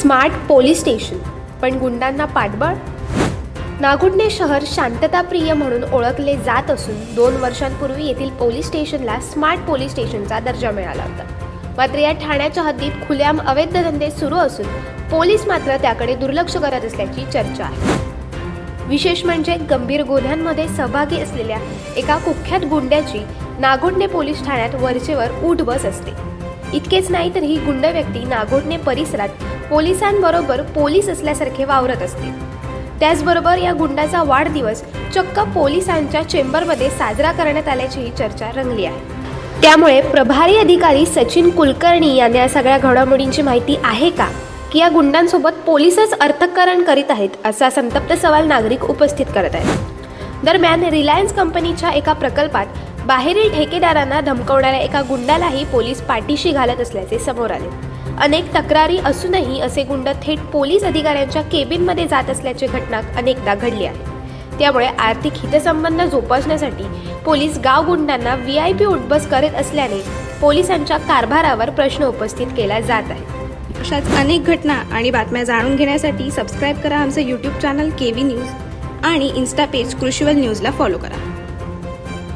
Smart police station. पण गुंडांना पाठबळ? नागुडणे शहर शांतताप्रिय म्हणून ओळखले जात असून दोन वर्षांपूर्वी येथील पोलीस स्टेशनला स्मार्ट पोलीस स्टेशनचा दर्जा मिळाला होता. मात्र या ठाण्याच्या हद्दीत खुल्याम अवैध धंदे सुरू असून पोलीस मात्र त्याकडे दुर्लक्ष करत असल्याची चर्चा आहे. विशेष म्हणजे गंभीर गुन्ह्यांमध्ये सहभागी असलेल्या एका कुख्यात गुंड्याची नागोडणे पोलीस ठाण्यात वरचेवर उठ बस असते. इतकेच नाही तर ही गुंड व्यक्ती नागोडणे परिसरात पोलिसांबरोबर पोलीस असल्यासारखे वावरत असतील त्याचबरोबर या गुंडाचा वाढदिवस चक्क पोलिसांच्या चेंबरमध्ये साजरा करण्यात आल्याचीही चर्चा रंगली आहे. त्यामुळे प्रभारी अधिकारी सचिन कुलकर्णी यांना या सगळ्या घडामोडींची माहिती आहे का? की या गुंडांसोबत पोलीसच अर्थकारण करीत आहेत असा संतप्त सवाल नागरिक उपस्थित करत आहेत. दरम्यान रिलायन्स कंपनीच्या एका प्रकल्पात बाहेरील ठेकेदारांना धमकवणाऱ्या एका गुंडालाही पोलीस पाठीशी घालत असल्याचे समोर आले. अनेक तक्रारी असूनही असे गुंड थेट पोलीस अधिकाऱ्यांच्या केबिनमध्ये जात असल्याची घटना अनेकदा घडली आहे. त्यामुळे आर्थिक हितसंबंध जोपासण्यासाठी पोलीस गाव गुंडांना व्ही आय पी उठबस करत असल्याने पोलिसांच्या कारभारावर प्रश्न उपस्थित केला जात आहे. अशाच अनेक घटना आणि बातम्या जाणून घेण्यासाठी सबस्क्राईब करा आमचं YouTube channel K V news आणि इन्स्टा पेज कृषीवल न्यूजला फॉलो करा.